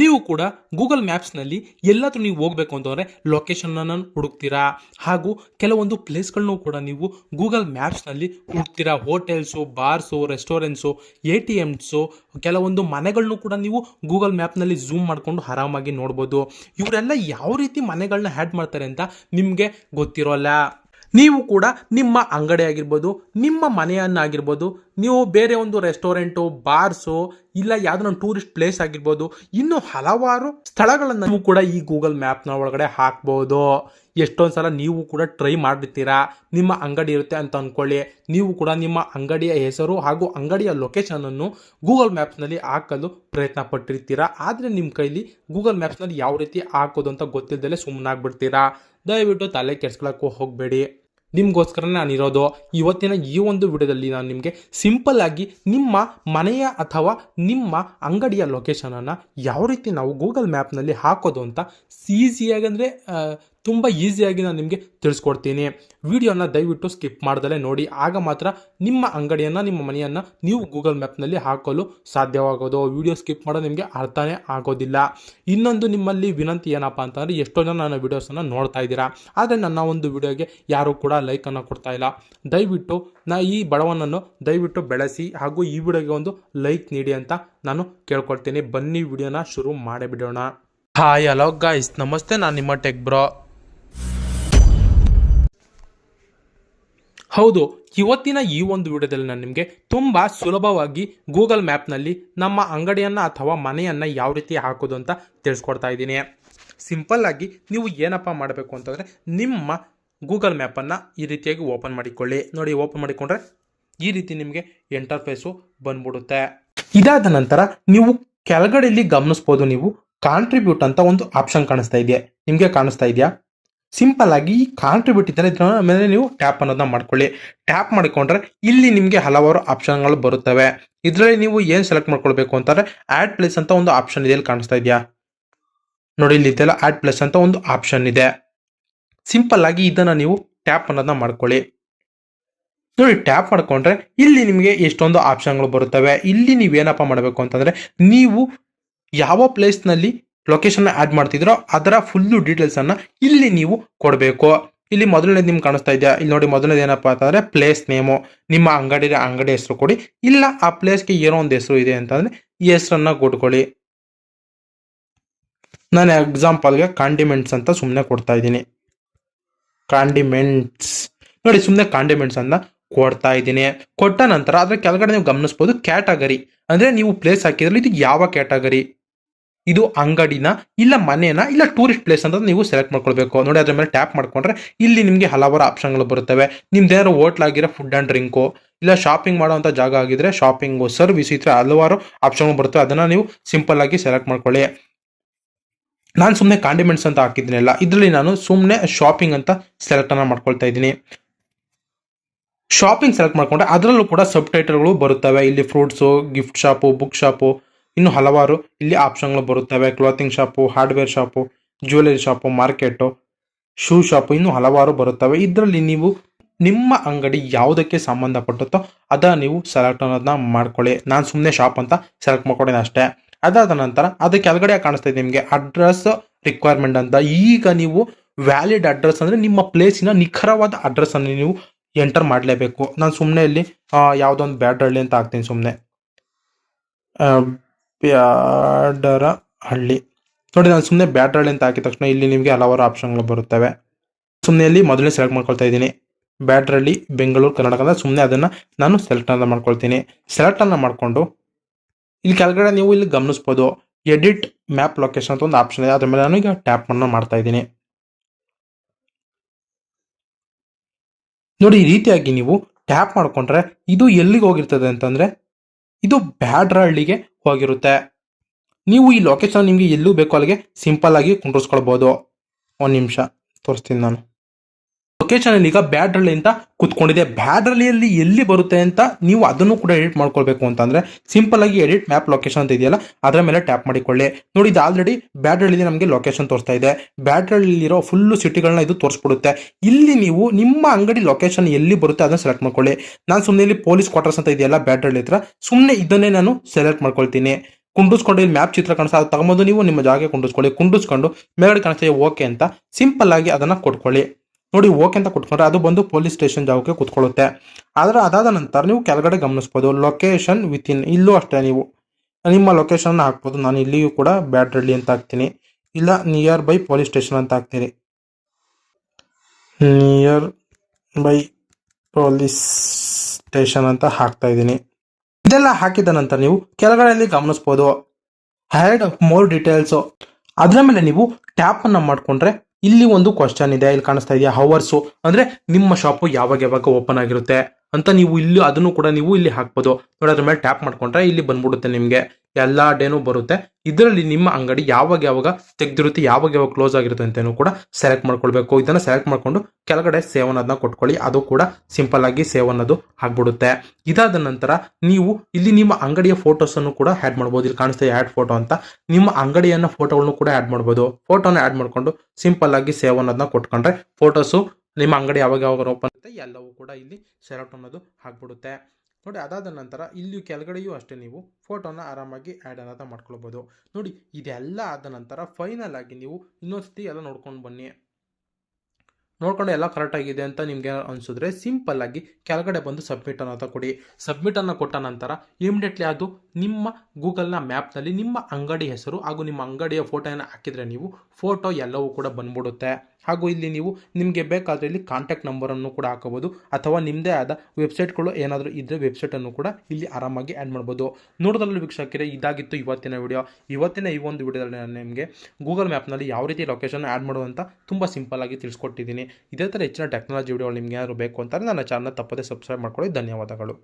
ನೀವು ಕೂಡ ಗೂಗಲ್ ಮ್ಯಾಪ್ಸ್ನಲ್ಲಿ ಎಲ್ಲಾದರೂ ನೀವು ಹೋಗಬೇಕು ಅಂತಂದರೆ ಲೊಕೇಶನನ್ನು ಹುಡುಕ್ತೀರಾ? ಹಾಗೂ ಕೆಲವೊಂದು ಪ್ಲೇಸ್ಗಳನ್ನು ಕೂಡ ನೀವು ಗೂಗಲ್ ಮ್ಯಾಪ್ಸ್ನಲ್ಲಿ ಹುಡುಕ್ತೀರಾ? Hotels bars restaurants A T Ms ಕೆಲವೊಂದು ಮನೆಗಳನ್ನು ಕೂಡ ನೀವು ಗೂಗಲ್ ಮ್ಯಾಪ್ನಲ್ಲಿ ಝೂಮ್ ಮಾಡಿಕೊಂಡು ಆರಾಮಾಗಿ ನೋಡ್ಬೋದು. ಇವರೆಲ್ಲ ಯಾವ ರೀತಿ ಮನೆಗಳನ್ನ ಆ್ಯಡ್ ಮಾಡ್ತಾರೆ ಅಂತ ನಿಮಗೆ ಗೊತ್ತಿರೋಲ್ಲ. ನೀವು ಕೂಡ ನಿಮ್ಮ ಅಂಗಡಿ ಆಗಿರ್ಬೋದು, ನಿಮ್ಮ ಮನೆಯನ್ನಾಗಿರ್ಬೋದು, ನೀವು ಬೇರೆ ಒಂದು ರೆಸ್ಟೋರೆಂಟು ಬಾರ್ಸು ಇಲ್ಲ ಯಾವುದೋ ಒಂದು ಟೂರಿಸ್ಟ್ ಪ್ಲೇಸ್ ಆಗಿರ್ಬೋದು, ಇನ್ನೂ ಹಲವಾರು ಸ್ಥಳಗಳನ್ನು ನೀವು ಕೂಡ ಈ ಗೂಗಲ್ ಮ್ಯಾಪ್ನ ಒಳಗಡೆ ಹಾಕ್ಬೋದು. ಎಷ್ಟೊಂದು ಸಲ ನೀವು ಕೂಡ ಟ್ರೈ ಮಾಡಿರ್ತೀರಾ ನಿಮ್ಮ ಅಂಗಡಿ ಇರುತ್ತೆ ಅಂತ ಅಂದ್ಕೊಳ್ಳಿ ನೀವು ಕೂಡ ನಿಮ್ಮ ಅಂಗಡಿಯ ಹೆಸರು ಹಾಗೂ ಅಂಗಡಿಯ ಲೊಕೇಶನನ್ನು ಗೂಗಲ್ ಮ್ಯಾಪ್ಸ್ನಲ್ಲಿ ಹಾಕಲು ಪ್ರಯತ್ನ ಪಟ್ಟಿರ್ತೀರಾ? ಆದರೆ ನಿಮ್ಮ ಕೈಲಿ ಗೂಗಲ್ ಮ್ಯಾಪ್ಸ್ನಲ್ಲಿ ಯಾವ ರೀತಿ ಹಾಕೋದು ಅಂತ ಗೊತ್ತಿಲ್ಲದಲ್ಲೇ ಸುಮ್ಮನಾಗ್ಬಿಡ್ತೀರಾ ದಯವಿಟ್ಟು ತಲೆ ಕೆಡ್ಸ್ಕೊಳಕ್ಕೂ ಹೋಗಬೇಡಿ. ನಿಮಗೋಸ್ಕರ ನಾನು ಇರೋದು ಇವತ್ತಿನ ಈ ಒಂದು ವಿಡಿಯೋದಲ್ಲಿ ನಾನು ನಿಮಗೆ ಸಿಂಪಲ್ ಆಗಿ ನಿಮ್ಮ ಮನೆಯ ಅಥವಾ ನಿಮ್ಮ ಅಂಗಡಿಯ ಲೊಕೇಶನನ್ನು ಯಾವ ರೀತಿ ನಾವು ಗೂಗಲ್ ಮ್ಯಾಪ್ನಲ್ಲಿ ಹಾಕೋದು ಅಂತ, ಈಸಿಯಾಗಿ ಅಂದರೆ ತುಂಬ ಈಸಿಯಾಗಿ ನಾನು ನಿಮಗೆ ತಿಳಿಸ್ಕೊಡ್ತೀನಿ. ವಿಡಿಯೋನ ದಯವಿಟ್ಟು ಸ್ಕಿಪ್ ಮಾಡ್ದಲೇ ನೋಡಿ. ಆಗ ಮಾತ್ರ ನಿಮ್ಮ ಅಂಗಡಿಯನ್ನು, ನಿಮ್ಮ ಮನೆಯನ್ನು ನೀವು ಗೂಗಲ್ ಮ್ಯಾಪ್ನಲ್ಲಿ ಹಾಕಲು ಸಾಧ್ಯವಾಗೋದು. ವಿಡಿಯೋ ಸ್ಕಿಪ್ ಮಾಡೋದು ನಿಮಗೆ ಅರ್ಥನೇ ಆಗೋದಿಲ್ಲ. ಇನ್ನೊಂದು ನಿಮ್ಮಲ್ಲಿ ವಿನಂತಿ ಏನಪ್ಪ ಅಂತಂದರೆ, ಎಷ್ಟೋ ಜನ ನನ್ನ ವೀಡಿಯೋಸನ್ನು ನೋಡ್ತಾ ಇದ್ದೀರಾ. ಆದರೆ ನನ್ನ ಒಂದು ವಿಡಿಯೋಗೆ ಯಾರೂ ಕೂಡ ಲೈಕನ್ನು ಕೊಡ್ತಾ ಇಲ್ಲ. ದಯವಿಟ್ಟು ನಾ ಈ ಬಡವನನ್ನು ದಯವಿಟ್ಟು ಬೆಳೆಸಿ ಹಾಗೂ ಈ ವಿಡಿಯೋಗೆ ಒಂದು ಲೈಕ್ ನೀಡಿ ಅಂತ ನಾನು ಕೇಳ್ಕೊಳ್ತೀನಿ. ಬನ್ನಿ ವಿಡಿಯೋನ ಶುರು ಮಾಡೇ ಬಿಡೋಣ ಹಾಯ್ ಹಲೋ ಗಾಯ್ಸ್ ನಮಸ್ತೆ, ನಾನು ನಿಮ್ಮ ಟೆಕ್ ಬ್ರೋ. ಹೌದು, ಇವತ್ತಿನ ಈ ಒಂದು ವಿಡಿಯೋದಲ್ಲಿ ನಾನು ನಿಮಗೆ ತುಂಬ ಸುಲಭವಾಗಿ ಗೂಗಲ್ ಮ್ಯಾಪ್ನಲ್ಲಿ ನಮ್ಮ ಅಂಗಡಿಯನ್ನು ಅಥವಾ ಮನೆಯನ್ನು ಯಾವ ರೀತಿ ಹಾಕೋದು ಅಂತ ತಿಳಿಸ್ಕೊಡ್ತಾ ಇದ್ದೀನಿ. ಸಿಂಪಲ್ ಆಗಿ ನೀವು ಏನಪ್ಪ ಮಾಡಬೇಕು ಅಂತಂದರೆ ನಿಮ್ಮ ಗೂಗಲ್ ಮ್ಯಾಪನ್ನು ಈ ರೀತಿಯಾಗಿ ಓಪನ್ ಮಾಡಿಕೊಳ್ಳಿ. ನೋಡಿ, ಓಪನ್ ಮಾಡಿಕೊಂಡ್ರೆ ಈ ರೀತಿ ನಿಮಗೆ ಎಂಟರ್ಫೇಸು ಬಂದ್ಬಿಡುತ್ತೆ. ಇದಾದ ನಂತರ ನೀವು ಕೆಳಗಡೆ ಇಲ್ಲಿ ಗಮನಿಸ್ಬೋದು ನೀವು ಕಾಂಟ್ರಿಬ್ಯೂಟ್ ಅಂತ ಒಂದು ಆಪ್ಷನ್ ಕಾಣಿಸ್ತಾ ಇದೆಯಾ ನಿಮಗೆ ಕಾಣಿಸ್ತಾ ಇದೆಯಾ? ಸಿಂಪಲ್ ಆಗಿ ಕಾಂಟ್ರಿಬ್ಯೂಟ್ ಇದ್ದಾರೆ ಇದರ ಮೇಲೆ ನೀವು ಟ್ಯಾಪ್ ಅನ್ನೋದನ್ನ ಮಾಡ್ಕೊಳ್ಳಿ. ಟ್ಯಾಪ್ ಮಾಡಿಕೊಂಡ್ರೆ ಇಲ್ಲಿ ನಿಮಗೆ ಹಲವಾರು ಆಪ್ಷನ್ಗಳು ಬರುತ್ತವೆ. ಇದರಲ್ಲಿ ನೀವು ಏನು ಸೆಲೆಕ್ಟ್ ಮಾಡ್ಕೊಳ್ಬೇಕು ಅಂತಾರೆ ಆಡ್ ಪ್ಲೇಸ್ ಅಂತ ಒಂದು ಆಪ್ಷನ್ ಇದೆ, ಇಲ್ಲಿ ಕಾಣಿಸ್ತಾ ಇದೆಯಾ? ನೋಡಿ, ಇಲ್ಲಿ ಇದೆಲ್ಲ ಆಡ್ ಪ್ಲೇಸ್ ಅಂತ ಒಂದು ಆಪ್ಷನ್ ಇದೆ. ಸಿಂಪಲ್ ಆಗಿ ಇದನ್ನ ನೀವು ಟ್ಯಾಪ್ ಅನ್ನೋದನ್ನ ಮಾಡ್ಕೊಳ್ಳಿ. ನೋಡಿ ಟ್ಯಾಪ್ ಮಾಡ್ಕೊಂಡ್ರೆ ಇಲ್ಲಿ ನಿಮಗೆ ಎಷ್ಟೊಂದು ಆಪ್ಷನ್ಗಳು ಬರುತ್ತವೆ. ಇಲ್ಲಿ ನೀವೇನಪ್ಪ ಮಾಡಬೇಕು ಅಂತಂದ್ರೆ ನೀವು ಯಾವ ಪ್ಲೇಸ್ನಲ್ಲಿ ಲೊಕೇಶನ್ ಆಡ್ ಮಾಡ್ತಿದ್ರೋ ಅದರ ಫುಲ್ಲು ಡೀಟೇಲ್ಸನ್ನು ಇಲ್ಲಿ ನೀವು ಕೊಡಬೇಕು. ಇಲ್ಲಿ ಮೊದಲನೇದು ನಿಮ್ಗೆ ಕಾಣಿಸ್ತಾ ಇದೆಯಾ? ಇಲ್ಲಿ ನೋಡಿ ಮೊದಲನೇದು ಏನಪ್ಪಾ ಅಂತಂದರೆ ಪ್ಲೇಸ್ ನೇಮು ನಿಮ್ಮ ಅಂಗಡಿ ಅಂಗಡಿ ಹೆಸರು ಕೊಡಿ. ಇಲ್ಲ, ಆ ಪ್ಲೇಸ್ಗೆ ಏನೋ ಒಂದು ಹೆಸರು ಇದೆ ಅಂತಂದರೆ ಈ ಹೆಸರನ್ನ ಕೊಟ್ಕೊಳ್ಳಿ. ನಾನು ಎಕ್ಸಾಂಪಲ್ಗೆ ಕಾಂಡಿಮೆಂಟ್ಸ್ ಅಂತ ಸುಮ್ಮನೆ ಕೊಡ್ತಾ ಇದ್ದೀನಿ. ಕಾಂಡಿಮೆಂಟ್ಸ್ ನೋಡಿ ಸುಮ್ಮನೆ ಕಾಂಡಿಮೆಂಟ್ಸ್ ಅಂತ ಕೊಡ್ತಾ ಇದ್ದೀನಿ. ಕೊಟ್ಟ ನಂತರ ಅದರ ಕೆಳಗಡೆ ನೀವು ಗಮನಿಸ್ಬೋದು ಕ್ಯಾಟಗರಿ ಅಂದ್ರೆ ನೀವು ಪ್ಲೇಸ್ ಹಾಕಿದ್ರೆ ಇದು ಯಾವ ಕ್ಯಾಟಗರಿ ಇದು ಅಂಗಡಿನ ಇಲ್ಲ ಮನೇನ ಇಲ್ಲ ಟೂರಿಸ್ಟ್ ಪ್ಲೇಸ್ ಅಂತ ನೀವು ಸೆಲೆಕ್ಟ್ ಮಾಡ್ಕೊಳ್ಬೇಕು. ನೋಡಿ ಅದ್ರ ಮೇಲೆ ಟ್ಯಾಪ್ ಮಾಡ್ಕೊಂಡ್ರೆ ಇಲ್ಲಿ ನಿಮಗೆ ಹಲವಾರು ಆಪ್ಷನ್ಗಳು ಬರುತ್ತವೆ. ನಿಮ್ದು ಏನಾದ್ರು ಹೋಟ್ಲ್ ಆಗಿರೋ ಫುಡ್ ಆ್ಯಂಡ್ ಡ್ರಿಂಕು ಇಲ್ಲ ಶಾಪಿಂಗ್ ಮಾಡುವಂಥ ಜಾಗ ಆಗಿದ್ರೆ ಶಾಪಿಂಗು ಸರ್ವಿಸ್ ಈ ಥರ ಹಲವಾರು ಆಪ್ಷನ್ಗಳು ಬರುತ್ತವೆ. ಅದನ್ನು ನೀವು ಸಿಂಪಲ್ ಆಗಿ ಸೆಲೆಕ್ಟ್ ಮಾಡ್ಕೊಳ್ಳಿ. ನಾನು ಸುಮ್ಮನೆ ಕಾಂಡಿಮೆಂಟ್ಸ್ ಅಂತ ಹಾಕಿದ್ದೀನಿಲ್ಲ ಇದರಲ್ಲಿ ನಾನು ಸುಮ್ಮನೆ ಶಾಪಿಂಗ್ ಅಂತ ಸೆಲೆಕ್ಟ್ ಅನ್ನ ಮಾಡ್ಕೊಳ್ತಾ ಇದ್ದೀನಿ. ಶಾಪಿಂಗ್ ಸೆಲೆಕ್ಟ್ ಮಾಡ್ಕೊಂಡ್ರೆ ಅದರಲ್ಲೂ ಕೂಡ ಸಬ್ ಟೈಟಲ್ಗಳು ಬರುತ್ತವೆ. ಇಲ್ಲಿ fruits gift shop book shop ಇನ್ನು ಹಲವಾರು ಇಲ್ಲಿ ಆಪ್ಷನ್ಗಳು ಬರುತ್ತವೆ. Clothing shop, hardware shop, jewellery shop, market, shoe shop ಇನ್ನು ಹಲವಾರು ಬರುತ್ತವೆ. ಇದರಲ್ಲಿ ನೀವು ನಿಮ್ಮ ಅಂಗಡಿ ಯಾವುದಕ್ಕೆ ಸಂಬಂಧಪಟ್ಟುತ್ತೋ ಅದ ನೀವು ಸೆಲೆಕ್ಟ್ ಅನ್ನೋದನ್ನ ಮಾಡ್ಕೊಳ್ಳಿ. ನಾನು ಸುಮ್ಮನೆ ಶಾಪ್ ಅಂತ ಸೆಲೆಕ್ಟ್ ಮಾಡ್ಕೊಡೇನೆ ಅಷ್ಟೇ. ಅದಾದ ನಂತರ ಅದಕ್ಕೆ ಕೆಳಗಡೆ ಕಾಣಿಸ್ತಾ ಇದೆ ನಿಮಗೆ ಅಡ್ರೆಸ್ ರಿಕ್ವೈರ್ಮೆಂಟ್ ಅಂತ. ಈಗ ನೀವು ವ್ಯಾಲಿಡ್ ಅಡ್ರೆಸ್ ಅಂದರೆ ನಿಮ್ಮ ಪ್ಲೇಸಿನ ನಿಖರವಾದ ಅಡ್ರೆಸ್ ಅನ್ನು ನೀವು ಎಂಟರ್ ಮಾಡಲೇಬೇಕು. ನಾನು ಸುಮ್ಮನೆ ಇಲ್ಲಿ ಯಾವುದೊಂದು ಬ್ಯಾಡ್ರಳ್ಳಿ ಅಂತ ಹಾಕ್ತೀನಿ ಸುಮ್ಮನೆ ಬ್ಯಾಡರ ಹಳ್ಳಿ ನೋಡಿ, ನಾನು ಸುಮ್ಮನೆ ಬ್ಯಾಟರಳ್ಳಿ ಅಂತ ಹಾಕಿದ ತಕ್ಷಣ ಇಲ್ಲಿ ನಿಮಗೆ ಹಲವಾರು ಆಪ್ಷನ್ಗಳು ಬರುತ್ತವೆ. ಸುಮ್ಮನೆ ಇಲ್ಲಿ ಮೊದಲೇ ಸೆಲೆಕ್ಟ್ ಮಾಡ್ಕೊಳ್ತಾ ಇದ್ದೀನಿ. ಬ್ಯಾಡ್ರಳ್ಳಿ ಬೆಂಗಳೂರು, ಕರ್ನಾಟಕ ಅಂತ ಸುಮ್ಮನೆ ಅದನ್ನು ನಾನು ಸೆಲೆಕ್ಟ್ ಅಂತ ಮಾಡ್ಕೊಳ್ತೀನಿ. ಸೆಲೆಕ್ಟ್ ಅನ್ನ ಮಾಡಿಕೊಂಡು ಇಲ್ಲಿ ಕೆಳಗಡೆ ನೀವು ಇಲ್ಲಿ ಗಮನಿಸ್ಬೋದು ಎಡಿಟ್ ಮ್ಯಾಪ್ ಲೊಕೇಶನ್ ಅಂತ ಒಂದು ಆಪ್ಷನ್ ಇದೆ. ಅದ್ರ ಮೇಲೆ ನಾನು ಈಗ ಟ್ಯಾಪ್ ಅನ್ನು ಮಾಡ್ತಾ ಇದ್ದೀನಿ. ನೋಡಿ, ಈ ರೀತಿಯಾಗಿ ನೀವು ಟ್ಯಾಪ್ ಮಾಡಿಕೊಂಡ್ರೆ ಇದು ಎಲ್ಲಿಗೆ ಹೋಗಿರ್ತದೆ ಅಂತಂದ್ರೆ ಇದು ಬ್ಯಾಡ್ರಹಳ್ಳಿಗೆ ಹೋಗಿರುತ್ತೆ. ನೀವು ಈ ಲೊಕೇಶನ್ ನಿಮಗೆ ಎಲ್ಲೂ ಬೇಕೋ ಅಲ್ಲಿಗೆ ಸಿಂಪಲ್ ಆಗಿ ಕುಂಡ್ರಿಸ್ಕೊಳ್ಬೋದು. ಒಂದು ನಿಮಿಷ, ತೋರಿಸ್ತೀನಿ ನಾನು. ಲೊಕೇಶನ್ ಅಲ್ಲಿ ಈಗ ಬ್ಯಾಡ್ರಳ್ಳಿ ಅಂತ ಕುತ್ಕೊಂಡಿದೆ. ಬ್ಯಾಡ್ರಳ್ಳಿಯಲ್ಲಿ ಎಲ್ಲಿ ಬರುತ್ತೆ ಅಂತ ನೀವು ಅದನ್ನು ಕೂಡ ಎಡಿಟ್ ಮಾಡ್ಕೊಳ್ಬೇಕು ಅಂತಂದ್ರೆ ಸಿಂಪಲ್ ಆಗಿ ಎಡಿಟ್ ಮ್ಯಾಪ್ ಲೊಕೇಶನ್ ಅಂತ ಇದೆಯಲ್ಲ, ಅದರ ಮೇಲೆ ಟ್ಯಾಪ್ ಮಾಡಿಕೊಳ್ಳಿ. ನೋಡಿ, ಇದು ಆಲ್ರೆಡಿ ಬ್ಯಾಡ್ರಳ್ಳಿ ನಮಗೆ ಲೊಕೇಶನ್ ತೋರಿಸ್ತಾ ಇದೆ. ಬ್ಯಾಡ್ರಳ್ಳಿರೋ ಫುಲ್ಲು ಸಿಟಿಗಳನ್ನ ಇದು ತೋರಿಸ್ಬಿಡುತ್ತೆ. ಇಲ್ಲಿ ನೀವು ನಿಮ್ಮ ಅಂಗಡಿ ಲೊಕೇಶನ್ ಎಲ್ಲಿ ಬರುತ್ತೆ ಅದನ್ನ ಸೆಲೆಕ್ಟ್ ಮಾಡ್ಕೊಳ್ಳಿ. ನಾನು ಸುಮ್ಮನೆ ಇಲ್ಲಿ ಪೊಲೀಸ್ ಕ್ವಾರ್ಟರ್ಸ್ ಅಂತ ಇದೆಯಲ್ಲ ಬ್ಯಾಡ್ರಳ್ಳಿ ಹತ್ರ ಸುಮ್ಮನೆ ಇದನ್ನೇ ನಾನು ಸೆಲೆಕ್ಟ್ ಮಾಡ್ಕೊಳ್ತೀನಿ. ಕುಂಡಿಸ್ಕೊಂಡು ಇಲ್ಲಿ ಮ್ಯಾಪ್ ಚಿತ್ರ ಕಾಣಿಸ್ತಾ ಅದು ತಗೊಂಬಂದು ನೀವು ನಿಮ್ಮ ಜಾಗಕ್ಕೆ ಕುಂಡಿಸ್ಕೊಳ್ಳಿ ಕುಂಡಿಸ್ಕೊಂಡು ಮೇಲ್ಗಡೆ ಕಾಣಿಸ್ತಾ ಓಕೆ ಅಂತ ಸಿಂಪಲ್ ಆಗಿ ಅದನ್ನ ಕೊಟ್ಕೊಳ್ಳಿ. ನೋಡಿ ಓಕೆ ಅಂತ ಕುತ್ಕೊಂಡ್ರೆ ಅದು ಬಂದು ಪೊಲೀಸ್ ಸ್ಟೇಷನ್ ಜಾಗಕ್ಕೆ ಕುತ್ಕೊಳ್ಳುತ್ತೆ. ಆದರೆ ಅದಾದ ನಂತರ ನೀವು ಕೆಳಗಡೆ ಗಮನಿಸ್ಬೋದು ಲೊಕೇಶನ್ ವಿತಿನ್ ಇಲ್ಲೂ ಅಷ್ಟೇ ನೀವು. ನಿಮ್ಮ ಲೊಕೇಶನ್ ಹಾಕ್ಬೋದು. ನಾನು ಇಲ್ಲಿಯೂ ಕೂಡ ಬ್ಯಾಡ್ರಳ್ಳಿ ಅಂತ ಹಾಕ್ತೀನಿ. ಇಲ್ಲ ನಿಯರ್ ಬೈ ಪೊಲೀಸ್ ಸ್ಟೇಷನ್ ಅಂತ ಹಾಕ್ತೀನಿ. ನಿಯರ್ ಬೈ ಪೊಲೀಸ್ ಸ್ಟೇಷನ್ ಅಂತ ಹಾಕ್ತಾ ಇದ್ದೀನಿ. ಇದೆಲ್ಲ ಹಾಕಿದ ನಂತರ ನೀವು ಕೆಳಗಡೆಯಲ್ಲಿ ಗಮನಿಸ್ಬೋದು. ಹ್ಯಾಡ್ ಮೋರ್ ಡೀಟೇಲ್ಸು ಅದರ ಮೇಲೆ ನೀವು ಟ್ಯಾಪ್ ಮಾಡಿಕೊಂಡ್ರೆ ಮಾಡ್ಕೊಂಡ್ರೆ ಇಲ್ಲಿ ಒಂದು ಕ್ವಶನ್ ಇದೆ, ಇಲ್ಲಿ ಕಾಣಿಸ್ತಾ ಇದೆಯಾ? ಹವರ್ಸು ಅಂದ್ರೆ ನಿಮ್ಮ ಶಾಪ್ ಯಾವಾಗ ಯಾವಾಗ ಓಪನ್ ಆಗಿರುತ್ತೆ? ಅಂತ ನೀವು ಇಲ್ಲಿ ಅದನ್ನು ಕೂಡ ನೀವು ಇಲ್ಲಿ ಹಾಕ್ಬೋದು. ನೋಡಿ, ಅದ್ರ ಮೇಲೆ ಟ್ಯಾಪ್ ಮಾಡ್ಕೊಂಡ್ರೆ ಇಲ್ಲಿ ಬಂದ್ಬಿಡುತ್ತೆ ನಿಮಗೆ. ಎಲ್ಲ ಡೇನೂ ಬರುತ್ತೆ. ಇದರಲ್ಲಿ ನಿಮ್ಮ ಅಂಗಡಿ ಯಾವಾಗ ಯಾವಾಗ ತೆಗೆದಿರುತ್ತೆ, ಯಾವಾಗ ಯಾವಾಗ ಕ್ಲೋಸ್ ಆಗಿರುತ್ತೆ ಅಂತಲೂ ಕೂಡ ಸೆಲೆಕ್ಟ್ ಮಾಡ್ಕೊಳ್ಬೇಕು. ಇದನ್ನ ಸೆಲೆಕ್ಟ್ ಮಾಡ್ಕೊಂಡು ಕೆಳಗಡೆ ಸೇವ್ ಅನ್ನೋದನ್ನ ಕೊಟ್ಕೊಳ್ಳಿ. ಅದು ಕೂಡ ಸಿಂಪಲ್ ಆಗಿ ಸೇವ್ ಅನ್ನೋದು ಆಗ್ಬಿಡುತ್ತೆ. ಇದಾದ ನಂತರ ನೀವು ಇಲ್ಲಿ ನಿಮ್ಮ ಅಂಗಡಿಯ ಫೋಟೋಸ್ ಅನ್ನು ಕೂಡ ಆ್ಯಡ್ ಮಾಡ್ಬೋದು. ಇಲ್ಲಿ ಕಾಣಿಸ್ತಾ ಆ್ಯಡ್ ಫೋಟೋ ಅಂತ. ನಿಮ್ಮ ಅಂಗಡಿಯನ್ನು ಫೋಟೋಗಳನ್ನು ಕೂಡ ಆ್ಯಡ್ ಮಾಡ್ಬೋದು. ಫೋಟೋನ ಆಡ್ ಮಾಡ್ಕೊಂಡು ಸಿಂಪಲ್ ಆಗಿ ಸೇವ್ ಅನ್ನೋದನ್ನ ಕೊಟ್ಕೊಂಡ್ರೆ ಫೋಟೋಸು ನಿಮ್ಮ ಅಂಗಡಿ ಯಾವಾಗ ಯಾವಾಗ ಓಪನ್ ಆಗುತ್ತೆ, ಎಲ್ಲವೂ ಕೂಡ ಇಲ್ಲಿ ಸೆಲೆಕ್ಟ್ ಅನ್ನೋದು ಆಗ್ಬಿಡುತ್ತೆ. ನೋಡಿ, ಅದಾದ ನಂತರ ಇಲ್ಲಿ ಕೆಳಗಡೆಯೂ ಅಷ್ಟೇ ನೀವು ಫೋಟೋನ ಆರಾಮಾಗಿ ಆ್ಯಡ್ ಅನ್ನೋದು ಮಾಡ್ಕೊಳ್ಬೋದು. ನೋಡಿ, ಇದೆಲ್ಲ ಆದ ನಂತರ ಫೈನಲ್ ಆಗಿ ನೀವು ಇನ್ನೊಂದು ಸತಿ ಎಲ್ಲ ನೋಡ್ಕೊಂಡು ಬನ್ನಿ. ನೋಡ್ಕೊಂಡು ಎಲ್ಲ ಕರೆಕ್ಟ್ ಆಗಿದೆ ಅಂತ ನಿಮಗೆ ಅನಿಸಿದ್ರೆ ಸಿಂಪಲ್ ಆಗಿ ಕೆಳಗಡೆ ಬಂದು ಸಬ್ಮಿಟ್ ಅನ್ನೋದು ಕೊಡಿ. ಸಬ್ಮಿಟ್ ಅನ್ನ ಕೊಟ್ಟ ನಂತರ ಇಮಿಡಿಯೇಟ್ಲಿ ಅದು ನಿಮ್ಮ ಗೂಗಲ್ನ ಮ್ಯಾಪ್ನಲ್ಲಿ ನಿಮ್ಮ ಅಂಗಡಿ ಹೆಸರು ಹಾಗೂ ನಿಮ್ಮ ಅಂಗಡಿಯ ಫೋಟೋನ ಹಾಕಿದರೆ ನೀವು ಫೋಟೋ ಎಲ್ಲವೂ ಕೂಡ ಬಂದ್ಬಿಡುತ್ತೆ. ಹಾಗೂ ಇಲ್ಲಿ ನೀವು ನಿಮಗೆ ಬೇಕಾದರೆ ಇಲ್ಲಿ ಕಾಂಟ್ಯಾಕ್ಟ್ ನಂಬರನ್ನು ಕೂಡ ಹಾಕಬಹುದು. ಅಥವಾ ನಿಮ್ಮದೇ ಆದ ವೆಬ್ಸೈಟ್ಗಳು ಏನಾದರೂ ಇದ್ದರೆ ವೆಬ್ಸೈಟನ್ನು ಕೂಡ ಇಲ್ಲಿ ಆರಾಮಾಗಿ ಆ್ಯಡ್ ಮಾಡ್ಬೋದು. ನೋಡೋದ್ರಲ್ಲಿ ವೀಕ್ಷಕರೇ, ಇದಾಗಿತ್ತು ಇವತ್ತಿನ ವಿಡಿಯೋ ಇವತ್ತಿನ ಈ ಒಂದು ವಿಡಿಯೋದಲ್ಲಿ ನಾನು ನಿಮಗೆ ಗೂಗಲ್ ಮ್ಯಾಪ್ನಲ್ಲಿ ಯಾವ ರೀತಿ ಲೊಕೇಶನ್ ಆ್ಯಡ್ ಮಾಡುವಂತ ತುಂಬ ಸಿಂಪಲ್ ಆಗಿ ತಿಳಿಸ್ಕೊಟ್ಟಿದ್ದೀನಿ. ಇದೇ ಥರ ಹೆಚ್ಚಿನ ಟೆಕ್ನಾಲಜಿ ವಿಡಿಯೋಗಳು ನಿಮ್ಗೆ ಏನಾದರೂ ಬೇಕು ಅಂತಂದರೆ ನನ್ನ ಚಾನಲ್ ತಪ್ಪದೆ ಸಬ್ಸ್ಕ್ರೈಬ್ ಮಾಡ್ಕೊಳ್ಳಿ. ಧನ್ಯವಾದಗಳು.